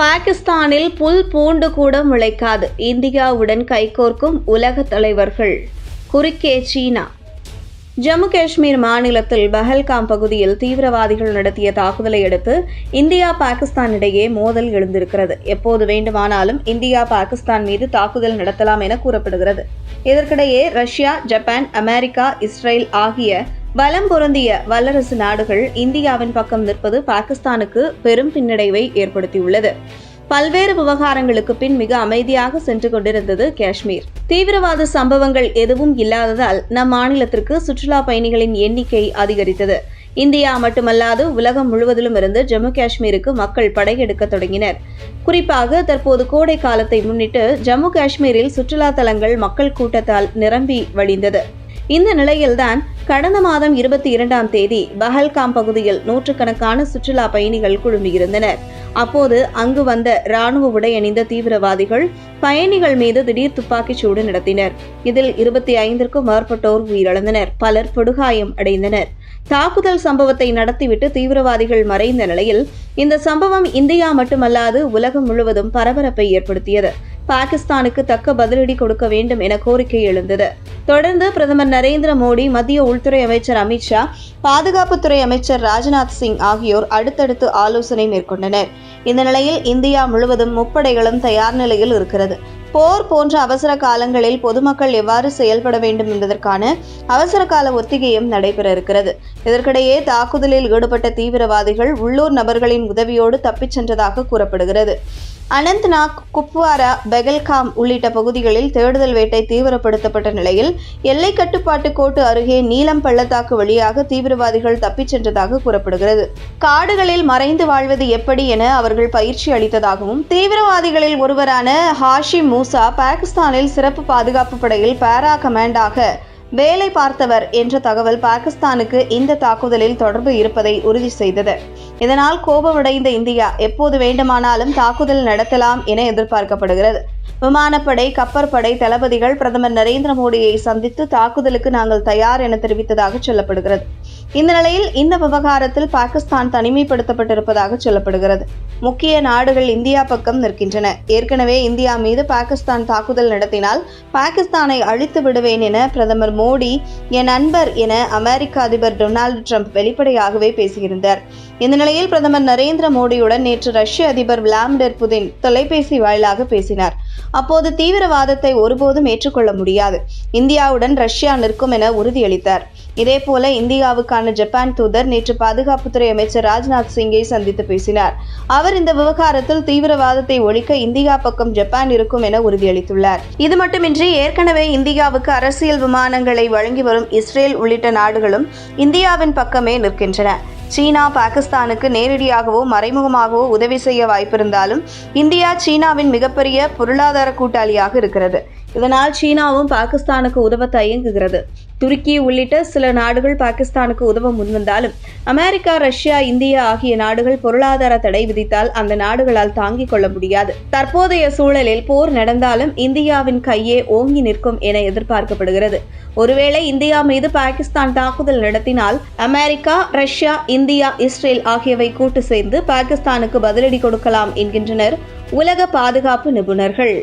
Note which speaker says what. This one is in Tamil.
Speaker 1: பாகிஸ்தானில் புல் பூண்டு கூட முளைக்காது. இந்தியாவுடன் கைகோர்க்கும் உலக தலைவர்கள். குறுக்கே சீனா. ஜம்மு காஷ்மீர் மாநிலத்தில் பஹல்காம் பகுதியில் தீவிரவாதிகள் நடத்திய தாக்குதலை அடுத்து இந்தியா பாகிஸ்தான் இடையே மோதல் எழுந்திருக்கிறது. எப்போது வேண்டுமானாலும் இந்தியா பாகிஸ்தான் மீது தாக்குதல் நடத்தலாம் என கூறப்படுகிறது. இதற்கிடையே ரஷ்யா ஜப்பான் அமெரிக்கா இஸ்ரேல் ஆகிய பலம் பொருந்திய வல்லரசு நாடுகள் இந்தியாவின் பக்கம் நிற்பது பாகிஸ்தானுக்கு பெரும் பின்னடைவை ஏற்படுத்தியுள்ளது. பல்வேறு விவகாரங்களுக்கு பின் மிக அமைதியாக சென்று கொண்டிருந்தது காஷ்மீர். தீவிரவாத சம்பவங்கள் எதுவும் இல்லாததால் நம் மாநிலத்திற்கு சுற்றுலா பயணிகளின் எண்ணிக்கை அதிகரித்தது. இந்தியா மட்டுமல்லாது உலகம் முழுவதிலும் இருந்து ஜம்மு காஷ்மீருக்கு மக்கள் படையெடுக்க தொடங்கினர். குறிப்பாக தற்போது கோடை காலத்தை முன்னிட்டு ஜம்மு காஷ்மீரில் சுற்றுலா தலங்கள் மக்கள் கூட்டத்தால் நிரம்பி வழிந்தது. இந்த நிலையில்தான் கடந்த மாதம் இருபத்தி இரண்டாம் தேதி பஹல்காம் பகுதியில் நூற்றுக்கணக்கான சுற்றுலா பயணிகள் குழுமியிருந்தனர். அப்போது அங்கு வந்த ராணுவ உடை அணிந்த தீவிரவாதிகள் பயணிகள் மீது திடீர் துப்பாக்கிச் சூடு நடத்தினர். இதில் இருபத்தி ஐந்திற்கும் மேற்பட்டோர் உயிரிழந்தனர். பலர் படுகாயம் அடைந்தனர். தாக்குதல் சம்பவத்தை நடத்திவிட்டு தீவிரவாதிகள் மறைந்த நிலையில் இந்த சம்பவம் இந்தியா மட்டுமல்லாது உலகம் முழுவதும் பரபரப்பை ஏற்படுத்தியது. பாகிஸ்தானுக்கு தக்க பதிலடி கொடுக்க வேண்டும் என கோரிக்கை எழுந்தது. தொடர்ந்து பிரதமர் நரேந்திர மோடி மத்திய உள்துறை அமைச்சர் அமித்ஷா பாதுகாப்புத்துறை அமைச்சர் ராஜ்நாத் சிங் ஆகியோர் அடுத்தடுத்து ஆலோசனை மேற்கொண்டனர். இந்த நிலையில் இந்தியா முழுவதும் முப்படைகளும் தயார் நிலையில் இருக்கிறது. போர் போன்ற அவசர காலங்களில் பொதுமக்கள் எவ்வாறு செயல்பட வேண்டும் என்பதற்கான அவசர கால ஒத்திகையும் நடைபெற இருக்கிறது. இதற்கிடையே தாக்குதலில் ஈடுபட்ட தீவிரவாதிகள் உள்ளூர் நபர்களின் உதவியோடு தப்பிச் சென்றதாக கூறப்படுகிறது. அனந்த்நாக் குப்வாரா பெகல்காம் உள்ளிட்ட பகுதிகளில் தேடுதல் வேட்டை தீவிரப்படுத்தப்பட்ட நிலையில் எல்லை கட்டுப்பாட்டு கோட்டு அருகே நீலம் பள்ளத்தாக்கு வழியாக தீவிரவாதிகள் தப்பிச் சென்றதாக கூறப்படுகிறது. காடுகளில் மறைந்து வாழ்வது எப்படி என அவர்கள் பயிற்சி அளித்ததாகவும் தீவிரவாதிகளில் ஒருவரான ஹாஷிமு மூசா பாகிஸ்தானில் சிறப்பு பாதுகாப்பு படையில் பாரா கமாண்டாக வேலை பார்த்தவர் என்ற தகவல் பாகிஸ்தானுக்கு இந்த தாக்குதலில் தொடர்பு இருப்பதை உறுதி செய்தது. இதனால் கோபமடைந்த இந்தியா எப்போது வேண்டுமானாலும் தாக்குதல் நடத்தலாம் என எதிர்பார்க்கப்படுகிறது. விமானப்படை கப்பற்படை தளபதிகள் பிரதமர் நரேந்திர மோடியை சந்தித்து தாக்குதலுக்கு நாங்கள் தயார் என தெரிவித்ததாக சொல்லப்படுகிறது. இந்த நிலையில் இந்த விவகாரத்தில் பாகிஸ்தான் தனிமைப்படுத்தப்பட்டிருப்பதாக சொல்லப்படுகிறது. முக்கிய நாடுகள் இந்தியா பக்கம் நிற்கின்றன. ஏற்கனவே இந்தியா மீது பாகிஸ்தான் தாக்குதல் நடத்தினால் பாகிஸ்தானை அழித்து விடுவேன் என பிரதமர் மோடி என் நண்பர் என அமெரிக்க அதிபர் டொனால்டு ட்ரம்ப் வெளிப்படையாகவே பேசியிருந்தார். இந்த நிலையில் பிரதமர் நரேந்திர மோடியுடன் நேற்று ரஷ்ய அதிபர் விளாடிமிர் புதின் தொலைபேசி வாயிலாக பேசினார். அப்போது தீவிரவாதத்தை ஒருபோதும் ஏற்றுக்கொள்ள முடியாது. இந்தியாவுடன் ரஷ்யா நிற்கும் என உறுதியளித்தார். இதேபோல இந்தியாவுக்கான ஜப்பான் தூதர் நேற்று பாதுகாப்புத்துறை அமைச்சர் ராஜ்நாத் சிங்கை சந்தித்து பேசினார். அவர் இந்த விவகாரத்தில் தீவிரவாதத்தை ஒழிக்க இந்தியா பக்கம் ஜப்பான் இருக்கும் என உறுதியளித்துள்ளார். இது மட்டுமின்றி ஏற்கனவே இந்தியாவுக்கு அரசியல் விமானங்களை வழங்கி வரும் இஸ்ரேல் உள்ளிட்ட நாடுகளும் இந்தியாவின் பக்கமே நிற்கின்றன. சீனா பாகிஸ்தானுக்கு நேரடியாகவோ மறைமுகமாகவோ உதவி செய்ய வாய்ப்பிருந்தாலும் இந்தியா சீனாவின் மிகப்பெரிய பொருளாதார கூட்டாளியாக இருக்கிறது. இதனால் சீனாவும் பாகிஸ்தானுக்கு உதவ தயங்குகிறது. துருக்கி உள்ளிட்ட சில நாடுகள் பாகிஸ்தானுக்கு உதவ முன்வந்தாலும் அமெரிக்கா ரஷ்யா இந்தியா ஆகிய நாடுகள் பொருளாதார தடை விதித்தால் அந்த நாடுகளால் தாங்கிக் கொள்ள முடியாது. தற்போதைய சூழலில் போர் நடந்தாலும் இந்தியாவின் கையே ஓங்கி நிற்கும் என எதிர்பார்க்கப்படுகிறது. ஒருவேளை இந்தியா மீது பாகிஸ்தான் தாக்குதல் நடத்தினால் அமெரிக்கா ரஷ்யா இந்தியா இஸ்ரேல் ஆகியவை கூட்டு சேர்ந்து பாகிஸ்தானுக்கு பதிலடி கொடுக்கலாம் என்கின்றனர் உலக பாதுகாப்பு நிபுணர்கள்.